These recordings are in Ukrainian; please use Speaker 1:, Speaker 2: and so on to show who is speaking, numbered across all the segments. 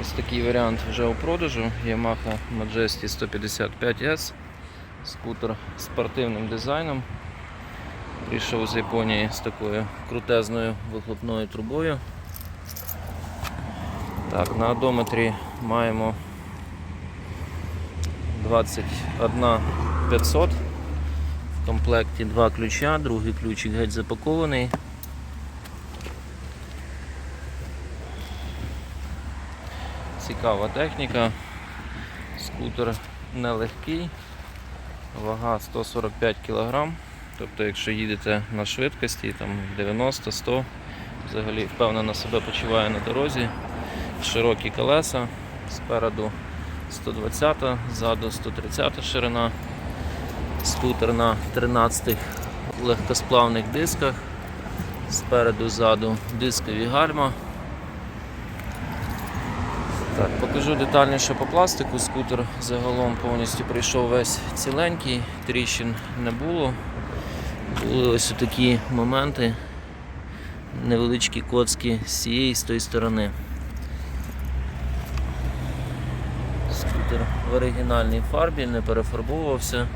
Speaker 1: Ось такий варіант вже у продажу. Yamaha Majesty 155S. Скутер з спортивним дизайном. Прийшов з Японії з такою крутезною вихлопною трубою. Так, на одометрі маємо 21 500. В комплекті два ключа, другий ключик геть запакований. Цікава техніка. Скутер нелегкий, вага 145 кг. Тобто, якщо їдете на швидкості там 90-100, взагалі впевнено себе почуває на дорозі. Широкі колеса, спереду 120, ззаду 130 ширина. Скутер на 13 легкосплавних дисках. Спереду ззаду дискові гальма. Так, покажу детальніше по пластику. Скутер загалом повністю прийшов весь ціленький, тріщин не було. Були ось такі моменти, невеличкі коцки з цієї з тої сторони. Скутер в оригінальній фарбі, не перефарбовувався.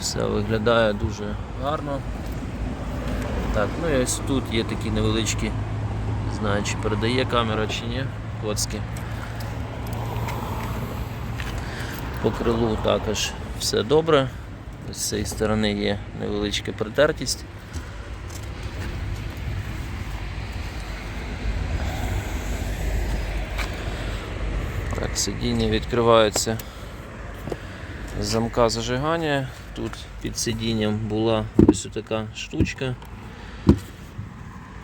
Speaker 1: Все виглядає дуже гарно. Так, ну і ось тут є такі невеличкі, не знаю, чи передає камера чи ні, коцки. По крилу також все добре. З цієї сторони є невеличка притертість. Так, сидіння відкривається замка зажигання. Тут під сидінням була ось така штучка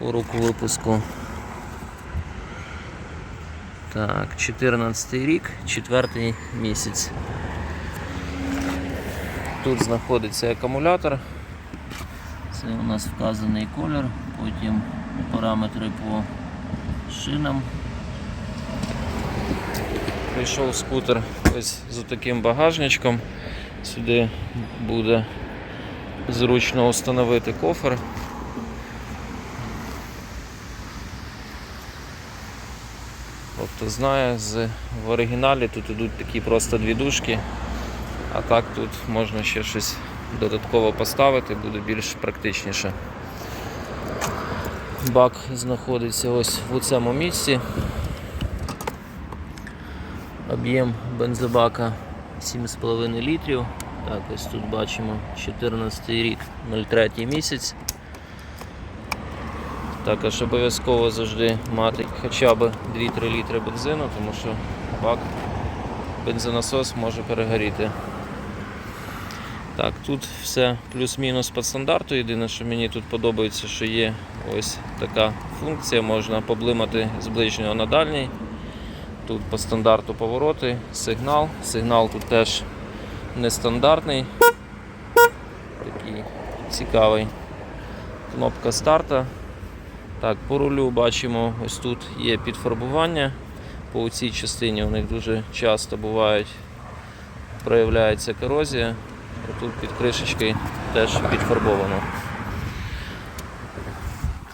Speaker 1: по року випуску. Так, 14 рік, 4 місяць. Тут знаходиться акумулятор. Це у нас вказаний колір, потім параметри по шинам. Прийшов скутер ось з таким багажничком. Сюди буде зручно встановити кофер. Тобто знає, з, в оригіналі тут ідуть такі просто дві дужки, а так тут можна ще щось додатково поставити, буде більш практичніше. Бак знаходиться ось в цьому місці. Об'єм бензобака 7,5 літрів. Так, ось тут бачимо 14 рік, 03 місяць. Також обов'язково завжди мати хоча б 2-3 літри бензину, тому що бак бензонасос може перегоріти. Так, тут все плюс-мінус по стандарту. Єдине, що мені тут подобається, що є ось така функція, можна поблимати з ближнього на дальній. Тут по стандарту повороти, сигнал. Сигнал тут теж нестандартний, такий цікавий. Кнопка старта. Так, по рулю бачимо, ось тут є підфарбування. По цій частині у них дуже часто бувають, проявляється корозія. Тут під кришечкою теж підфарбовано.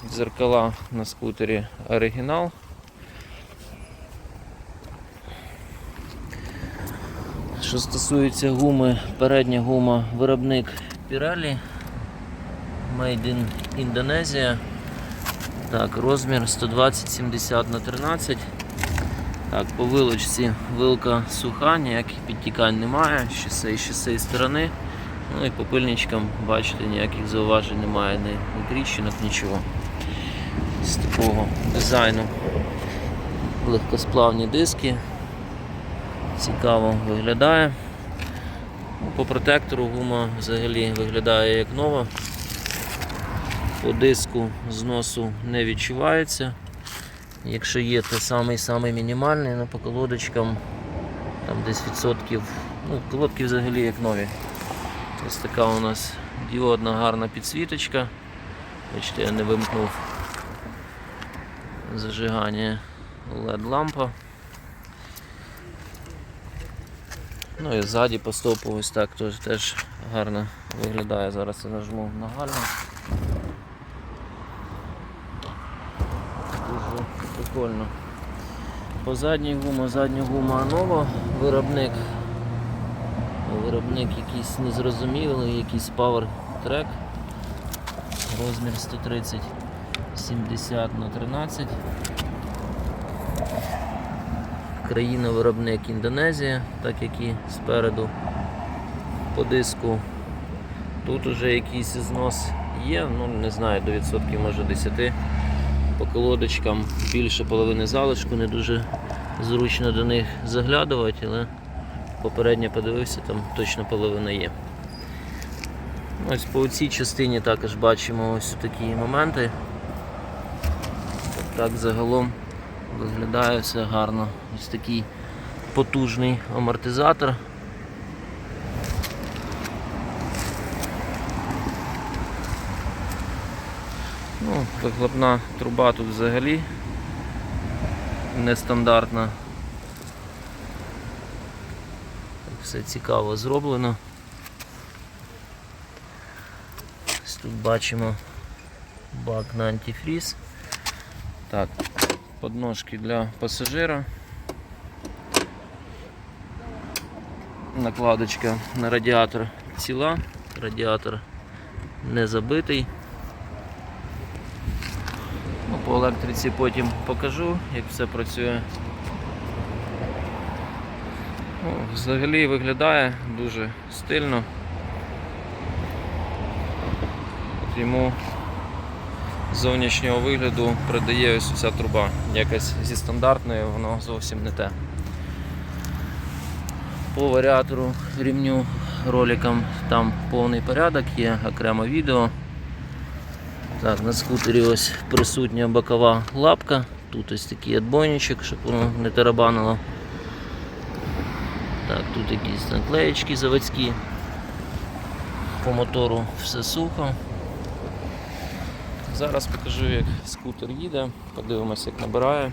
Speaker 1: Дзеркала на скутері оригінал. Що стосується гуми, передня гума виробник Pirelli Made in Indonesia. Так, розмір 120-70 на 13. Так, по вилочці вилка суха, ніяких підтікань немає, ще з ще цієї сторони. Ну і по пильничкам, бачите, ніяких зауважень немає, ні, тріщинок, нічого. З такого дизайну легкосплавні диски. Цікаво виглядає. По протектору гума взагалі виглядає як нова. По диску зносу не відчувається. Якщо є, то самий самий мінімальний, ну по колодочкам там десь відсотків, ну колодки взагалі як нові. Ось така у нас діодна гарна підсвіточка. Бачите, я не вимкнув зажигання LED лампа. Ну і ззаді по стопу ось так теж, гарно виглядає. Зараз я нажму на гальма. Прикольно. По задній гума, задня гума нова, виробник. Виробник якийсь незрозумілий, якийсь Power Track. Розмір 130 70 на 13. Країна-виробник Індонезія, так як і спереду по диску. Тут уже якийсь знос є, ну не знаю, до відсотків може 10. По колодочкам більше половини залишку, не дуже зручно до них заглядувати, але попередньо подивився, там точно половина є. Ось по цій частині також бачимо ось такі моменти. Так загалом виглядає все гарно. Ось такий потужний амортизатор. Ну, вихлопна труба тут взагалі нестандартна. Все цікаво зроблено. Ось тут бачимо бак на антифріз. Так, подножки для пасажира. Накладочка на радіатор ціла, радіатор не забитий. По електриці потім покажу, як все працює. Ну, взагалі виглядає дуже стильно. От йому зовнішнього вигляду придає ось ця труба. Якась зі стандартною воно зовсім не те. По варіатору рівню роликам там повний порядок, є окремо відео. Так, на скутері ось присутня бокова лапка. Тут ось такий отбойничок, щоб воно не тарабанило. Так, тут якісь наклеєчки заводські. По мотору все сухо. Зараз покажу, як скутер їде, подивимося, як набирає.